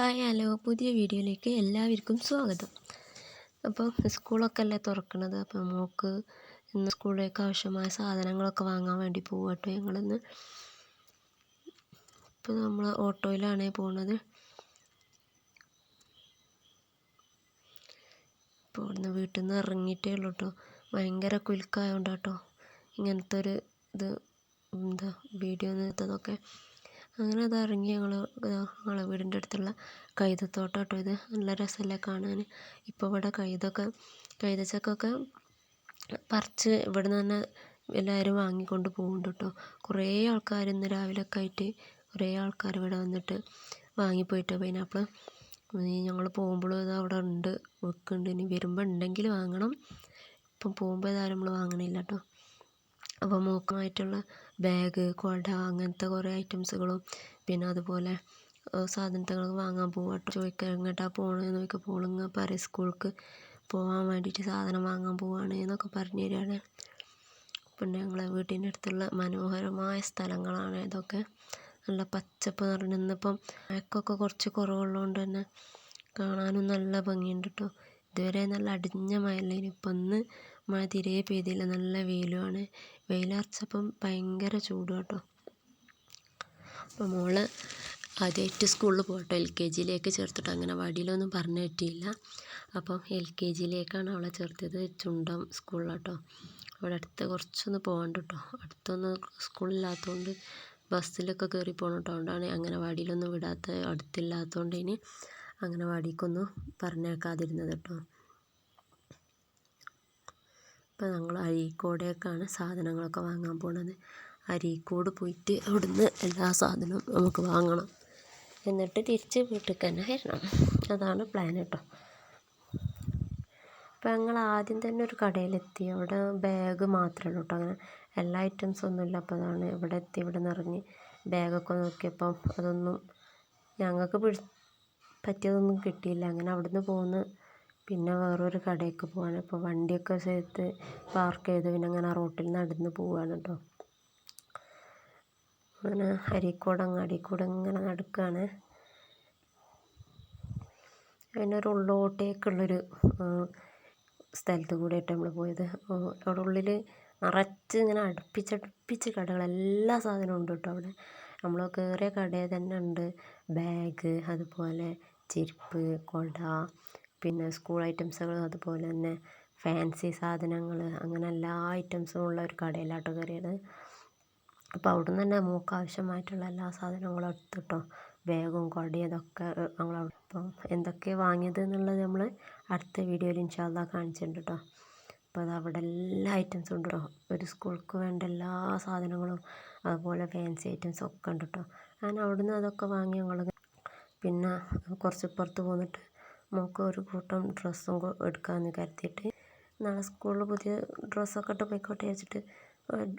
Hi hello. പുതിയ വീഡിയോയിലേക്ക് എല്ലാവർക്കും സ്വാഗതം. അപ്പോൾ സ്കൂളൊക്കെ അല്ലേ തുറക്കണത്? അപ്പോൾ നമുക്ക് ഇന്ന് സ്കൂളിലേക്ക് ആവശ്യമായ സാധനങ്ങളൊക്കെ വാങ്ങാൻ വേണ്ടി പോവാട്ടോ ഞങ്ങളിന്ന്. ഇപ്പോൾ നമ്മൾ ഓട്ടോയിലാണ് പോണത്. ഇപ്പോൾ ഇവിടുന്ന് വീട്ടിൽ നിന്ന് ഇറങ്ങിയിട്ടേ ഉള്ളൂ കേട്ടോ. ഭയങ്കര കുലുക്കായതുകൊണ്ടാട്ടോ ഇങ്ങനത്തെ ഒരു ഇത് എന്താ വീഡിയോ നിർത്തതൊക്കെ അങ്ങനെ അത് ഇറങ്ങി ഞങ്ങൾ ഞങ്ങളെ വീടിന്റെ അടുത്തുള്ള കൈതത്തോട്ടം കേട്ടോ ഇത്. നല്ല രസമല്ലേ കാണാൻ ഇപ്പോൾ ഇവിടെ കൈതൊക്കെ കൈതച്ചക്കൊക്കെ പറിച്ച് ഇവിടെ നിന്ന് തന്നെ എല്ലാവരും വാങ്ങിക്കൊണ്ട് പോകുന്നുണ്ട് കേട്ടോ കുറേ ആൾക്കാർ ഇന്ന് രാവിലെയൊക്കെ ആയിട്ട് കുറേ ആൾക്കാർ ഇവിടെ വന്നിട്ട് വാങ്ങിപ്പോയിട്ട് പൈനാപ്പിൾ ഞങ്ങൾ പോകുമ്പോഴും ഇത് അവിടെ ഉണ്ട് വെക്കുന്നുണ്ട്. ഇനി വരുമ്പോൾ ഉണ്ടെങ്കിൽ വാങ്ങണം. ഇപ്പം പോകുമ്പോൾ ഏതായാലും നമ്മൾ വാങ്ങണില്ല കേട്ടോ അപ്പോൾ ബാഗ് കുട അങ്ങനത്തെ കുറേ ഐറ്റംസുകളും പിന്നെ അതുപോലെ സാധനങ്ങൾ വാങ്ങാൻ പോവാട്ടോ കേട്ടോ ചോദിക്കുക എങ്ങോട്ടാണ് പോകണതെന്ന് ചോദിക്കുക പോളിങ്ങ പറയും സ്കൂൾക്ക് പോകാൻ വേണ്ടിയിട്ട് സാധനം വാങ്ങാൻ പോവാണ് എന്നൊക്കെ പറഞ്ഞു തരികയാണ് പിന്നെ ഞങ്ങളെ വീട്ടിന്റെ അടുത്തുള്ള മനോഹരമായ സ്ഥലങ്ങളാണ് ഇതൊക്കെ. നല്ല പച്ചപ്പ് നിറഞ്ഞ ഇന്നിപ്പം മഴക്കൊക്കെ കുറച്ച് കുറവുള്ളതുകൊണ്ട് തന്നെ കാണാനും നല്ല ഭംഗിയുണ്ട് കേട്ടോ ഇതുവരെ നല്ല അടിഞ്ഞ മഴയല്ലേനു ഇപ്പം ഇന്ന് മഴ തീരെ പെയ്തില്ല. നല്ല വെയിലുമാണ്. വെയിലറച്ചപ്പം ഭയങ്കര ചൂട് കേട്ടോ അപ്പോൾ മോൾ ആദ്യമായിട്ട് സ്കൂളിൽ പോകട്ടോ. എൽ കെ ജിയിലേക്ക് ചേർത്തിട്ട് അങ്ങനെ വടിയിലൊന്നും പറഞ്ഞു പറ്റിയില്ല അപ്പം എൽ കെ ജിയിലേക്കാണ് അവളെ ചേർത്തത് ചുണ്ടം സ്കൂളിലാട്ടോ അവിടെ അടുത്ത് കുറച്ചൊന്ന് പോകണ്ട കേട്ടോ അടുത്തൊന്ന് സ്കൂളില്ലാത്തതുകൊണ്ട് ബസ്സിലൊക്കെ കയറി പോകണം കേട്ടോ അതുകൊണ്ടാണ് അംഗനവാടിയിലൊന്നും വിടാത്ത അടുത്തില്ലാത്തതുകൊണ്ട് ഇനി അംഗനവാടിക്കൊന്നും പറഞ്ഞേക്കാതിരുന്നത് കേട്ടോ ഇപ്പോൾ ഞങ്ങൾ അഴീക്കോടേക്കാണ് സാധനങ്ങളൊക്കെ വാങ്ങാൻ പോണത്. അരീക്കോട് പോയിട്ട് അവിടുന്ന് എല്ലാ സാധനവും നമുക്ക് വാങ്ങണം. എന്നിട്ട് തിരിച്ച് വീട്ടിലേക്ക് തന്നെ വരണം. അതാണ് പ്ലാൻ കേട്ടോ അപ്പോൾ ഞങ്ങൾ ആദ്യം തന്നെ ഒരു കടയിലെത്തി. അവിടെ ബാഗ് മാത്രമേ ഉള്ളൂ കേട്ടോ അങ്ങനെ എല്ലാ ഐറ്റംസും ഒന്നുമില്ല അപ്പോൾ അതാണ് ഇവിടെ എത്തി. ഇവിടെ നിറഞ്ഞ് ബാഗൊക്കെ നോക്കിയപ്പം അതൊന്നും ഞങ്ങൾക്ക് പിടി പറ്റിയതൊന്നും കിട്ടിയില്ല. അങ്ങനെ അവിടുന്ന് പോന്ന് പിന്നെ വേറൊരു കടയിലേക്ക് പോവാണ്. അപ്പോൾ വണ്ടിയൊക്കെ ചേർത്ത് പാർക്ക് ചെയ്ത് പിന്നെ അങ്ങനെ റോട്ടിൽ നടന്ന് പോവാണ് കേട്ടോ അങ്ങനെ അരീക്കോട് അങ്ങാടിക്കൂടെ ഇങ്ങനെ നടക്കുകയാണ് ഒരു ഉള്ളോട്ടേക്കുള്ളൊരു സ്ഥലത്ത് കൂടെയായിട്ട് നമ്മൾ പോയത്. അവിടെ ഉള്ളിൽ നിറച്ച് ഇങ്ങനെ അടുപ്പിച്ചടുപ്പിച്ച് കടകൾ എല്ലാ സാധനവും ഉണ്ട് കേട്ടോ അവിടെ. നമ്മൾ കയറിയ കടയിൽ തന്നെ ഉണ്ട്. ബാഗ് അതുപോലെ ചെരുപ്പ് കുട പിന്നെ സ്കൂൾ ഐറ്റംസുകൾ അതുപോലെ തന്നെ ഫാൻസി സാധനങ്ങൾ അങ്ങനെ എല്ലാ ഐറ്റംസും ഉള്ള ഒരു കടയിലാട്ടോ കയറിയത്. അപ്പോൾ അവിടെ നിന്ന് തന്നെ നമുക്ക് ആവശ്യമായിട്ടുള്ള എല്ലാ സാധനങ്ങളും എടുത്തു കേട്ടോ. ബാഗും കൊടി അതൊക്കെ ഞങ്ങൾ അവിടെ അപ്പം എന്തൊക്കെ വാങ്ങിയത് എന്നുള്ളത് നമ്മൾ അടുത്ത വീഡിയോയിൽ ഇൻഷാല്ല കാണിച്ചിട്ടുണ്ട് കേട്ടോ. അപ്പോൾ അത് അവിടെ എല്ലാ ഐറ്റംസും ഉണ്ട് കേട്ടോ. ഒരു സ്കൂൾക്ക് വേണ്ട എല്ലാ സാധനങ്ങളും അതുപോലെ ഫാൻസി ഐറ്റംസും ഒക്കെ ഉണ്ട് കേട്ടോ. ഞാൻ അവിടുന്ന് അതൊക്കെ വാങ്ങി ഞങ്ങൾ പിന്നെ കുറച്ച് പുറത്ത് പോന്നിട്ട് മോൾക്ക് ഒരു കൂട്ടം ഡ്രസ്സും എടുക്കാമെന്ന് കരുതിയിട്ട് നാളെ സ്കൂളിൽ പുതിയ ഡ്രസ്സൊക്കെ ഇട്ട് പോയിക്കോട്ടെ വെച്ചിട്ട്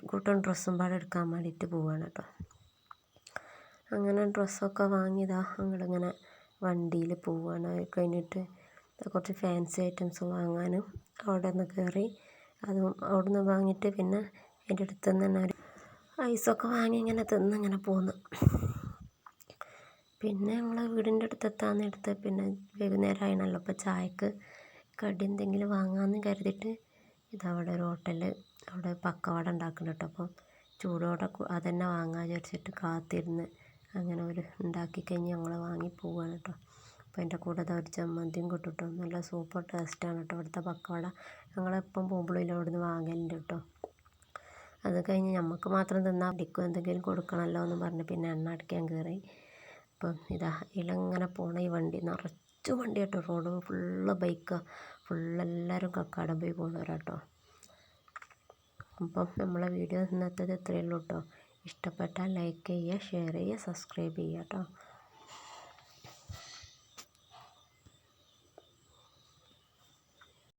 കൂട്ടം ഡ്രസ്സും പാടെ എടുക്കാൻ വേണ്ടിയിട്ട് പോവുകയാണ് കേട്ടോ. അങ്ങനെ ഡ്രസ്സൊക്കെ വാങ്ങിയതാ ഞങ്ങളിങ്ങനെ വണ്ടിയിൽ പോവുകയാണ് അത് കഴിഞ്ഞിട്ട് കുറച്ച് ഫാൻസി ഐറ്റംസ് വാങ്ങാനും അവിടെ നിന്ന് കയറി അതും അവിടെ നിന്ന് വാങ്ങിയിട്ട് പിന്നെ എന്റെ അടുത്ത് നിന്ന് തന്നെ ഒരു ഐസൊക്കെ വാങ്ങി ഇങ്ങനെ തിന്ന് ഇങ്ങനെ പോന്നു. പിന്നെ ഞങ്ങൾ വീടിന്റെ അടുത്ത് എത്താൻ നേരത്ത് പിന്നെ വൈകുന്നേരം ആയണല്ലോ അപ്പോൾ ചായക്ക് കടി എന്തെങ്കിലും വാങ്ങാമെന്ന് കരുതിയിട്ട് ഇതവിടെ ഒരു ഹോട്ടൽ അവിടെ പക്കവട ഉണ്ടാക്കുന്നുണ്ട് കേട്ടോ അപ്പം ചൂടോടെ അതന്നെ വാങ്ങാമെന്ന് വിചാരിച്ചിട്ട് കാത്തിരുന്ന് അങ്ങനെ ഒരു ഉണ്ടാക്കി കഴിഞ്ഞ് ഞങ്ങൾ വാങ്ങി പോവുകയാണ് കേട്ടോ അപ്പോൾ അതിന്റെ കൂടെ ഒരു ചമ്മന്തിയും കിട്ടും കേട്ടോ നല്ല സൂപ്പർ ടേസ്റ്റാണ് കേട്ടോ ഇവിടുത്തെ പക്കവട. ഞങ്ങളെപ്പം പോകുമ്പോഴും അവിടുന്ന് വാങ്ങലുണ്ട് കേട്ടോ അത് കഴിഞ്ഞ് നമുക്ക് മാത്രം തിന്നാൽ അടിക്കും എന്തെങ്കിലും കൊടുക്കണമല്ലോ എന്ന് പറഞ്ഞ് പിന്നെ എണ്ണ അടിക്കാൻ കയറി അപ്പം ഇതാ ഇതിലങ്ങനെ പോണ ഈ വണ്ടി. നിറച്ച് വണ്ടി കേട്ടോ റോഡ് ഫുള്ള് ബൈക്കാണ് ഫുള്ള് എല്ലാവരും കക്കാടം പോയി പോകുന്നവരാട്ടോ. അപ്പം നമ്മളെ വീഡിയോ ഇന്നത്തേത് ഇത്രയേ ഉള്ളൂ കേട്ടോ ഇഷ്ടപ്പെട്ടാൽ ലൈക്ക് ചെയ്യുക ഷെയർ ചെയ്യുക സബ്സ്ക്രൈബ് ചെയ്യുക കേട്ടോ.